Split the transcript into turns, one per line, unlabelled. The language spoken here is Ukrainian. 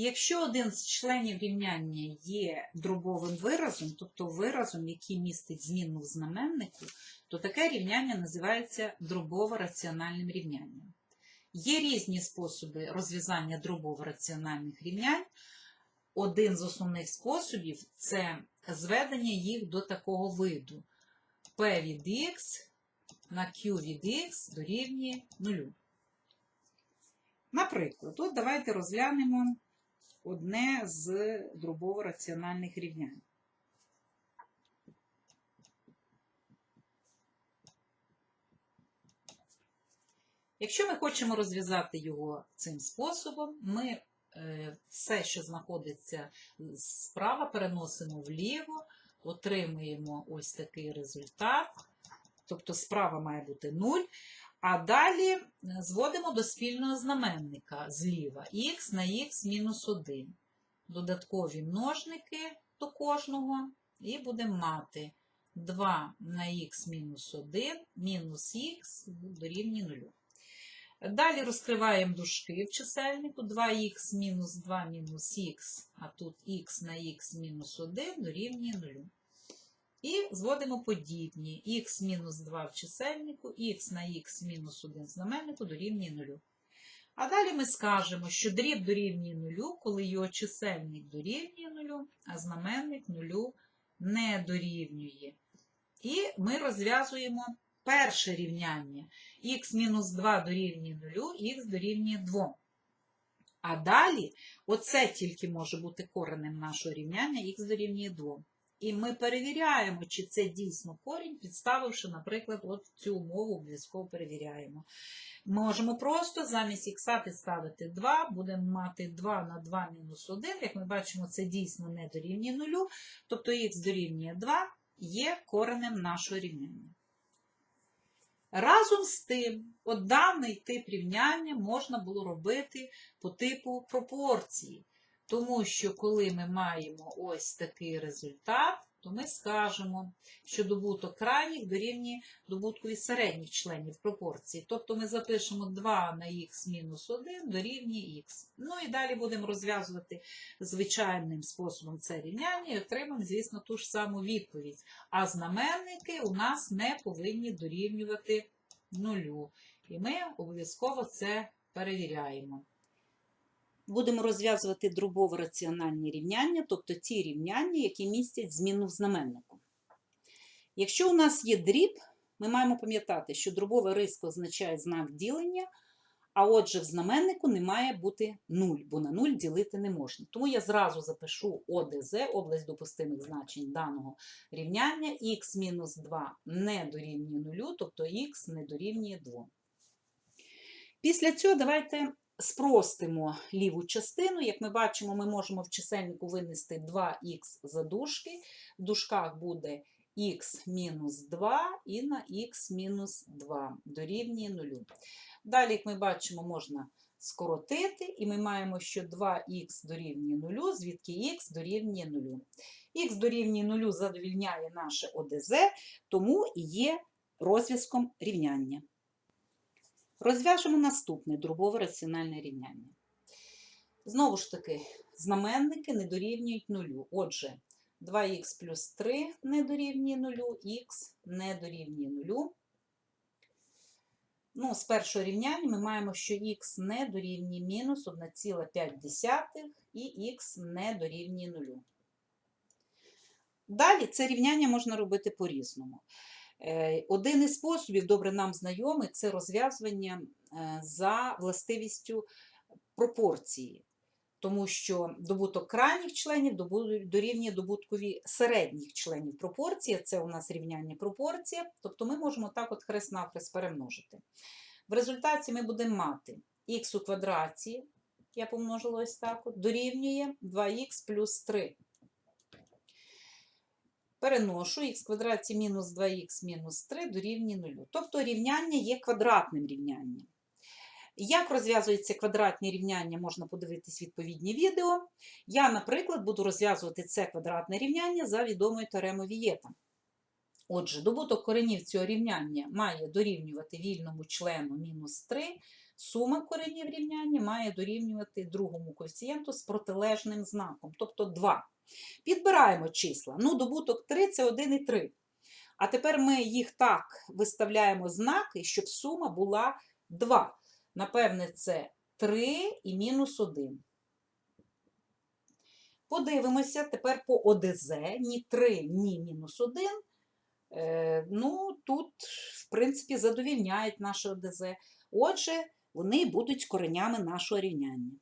Якщо один з членів рівняння є дробовим виразом, тобто виразом, який містить змінну в знаменнику, то таке рівняння називається дробово-раціональним рівнянням. Є різні способи розв'язання дробово-раціональних рівнянь. Один з основних способів це зведення їх до такого виду. P від x на Q від x дорівнює 0. Наприклад, от давайте розглянемо одне з дробово-раціональних рівнянь. Якщо ми хочемо розв'язати його цим способом, ми е, все, що знаходиться справа, переносимо вліво, отримуємо ось такий результат. Тобто справа має бути 0. А далі е, зводимо до спільного знаменника зліва х на х мінус 1. Додаткові множники до кожного, і будемо мати 2 на х мінус 1 мінус х дорівнює 0. Далі розкриваємо дужки в чисельнику 2х мінус 2 мінус х, а тут х на х мінус 1 дорівнює 0. І зводимо подібні х мінус 2 в чисельнику, х на х мінус 1 в знаменнику дорівнює 0. А далі ми скажемо, що дріб дорівнює 0, коли його чисельник дорівнює 0, а знаменник 0 не дорівнює. І ми розв'язуємо перше рівняння. х мінус 2 дорівнює 0, х дорівнює 2. А далі оце тільки може бути коренем нашого рівняння, х дорівнює 2. І ми перевіряємо, чи це дійсно корінь, підставивши, наприклад, от цю умову обов'язково перевіряємо. Можемо просто замість х підставити 2, будемо мати 2 на 2 мінус 1. Як ми бачимо, це дійсно не дорівнює 0, тобто х дорівнює 2 є коренем нашого рівняння. Разом з тим, от даний тип рівняння можна було робити по типу пропорції. Тому що, коли ми маємо ось такий результат, то ми скажемо, що добуток крайніх дорівнює добуткові середніх членів пропорції. Тобто ми запишемо 2 на х мінус 1 дорівнює х. Ну і далі будемо розв'язувати звичайним способом це рівняння і отримаємо, звісно, ту ж саму відповідь. А знаменники у нас не повинні дорівнювати нулю. І ми обов'язково це перевіряємо будемо розв'язувати дробово-раціональні рівняння, тобто ті рівняння, які містять зміну в знаменнику. Якщо у нас є дріб, ми маємо пам'ятати, що дробова риска означає знак ділення, а отже, в знаменнику не має бути 0, бо на 0 ділити не можна. Тому я зразу запишу ОДЗ, область допустимих значень даного рівняння, х-2 не дорівнює 0, тобто х не дорівнює 2. Після цього давайте спростимо ліву частину. Як ми бачимо, ми можемо в чисельнику винести 2х за дужки. В дужках буде х мінус 2 і на х мінус 2 дорівнює 0. Далі, як ми бачимо, можна скоротити, і ми маємо, що 2х дорівнює 0, звідки х дорівнює 0. Х дорівнює 0 задовільняє наше ОДЗ, тому і є розв'язком рівняння. Розв'яжемо наступне дробове раціональне рівняння. Знову ж таки, знаменники не дорівнюють нулю. Отже, 2х плюс 3 не дорівнює нулю, х не дорівнює нулю. Ну, з першого рівняння ми маємо, що х не дорівнює мінус 1,5 і х не дорівнює нулю. Далі це рівняння можна робити по-різному. Е, один із способів, добре нам знайомий, це розв'язування е, за властивістю пропорції, тому що добуток крайніх членів дорівнює добуткові середніх членів пропорції, це у нас рівняння пропорція, тобто ми можемо так от хрест-навхрест перемножити. В результаті ми будемо мати х у квадраті, я помножила ось так, от, дорівнює 2х плюс 3. Переношу х квадраті мінус 2х мінус 3 дорівнює 0. Тобто рівняння є квадратним рівнянням. Як розв'язується квадратні рівняння, можна подивитись відповідні відео. Я, наприклад, буду розв'язувати це квадратне рівняння за відомою теоремою Вієта. Отже, добуток коренів цього рівняння має дорівнювати вільному члену мінус 3, сума коренів рівняння має дорівнювати другому коефіцієнту з протилежним знаком, тобто 2. Підбираємо числа. Ну, добуток 3 це 1 і 3. А тепер ми їх так виставляємо знаки, щоб сума була 2. Напевне, це 3 і мінус 1. Подивимося тепер по ОДЗ. Ні 3, ні мінус 1. Е, ну, тут, в принципі, задовільняють наше ОДЗ. Отже, вони будуть коренями нашого рівняння.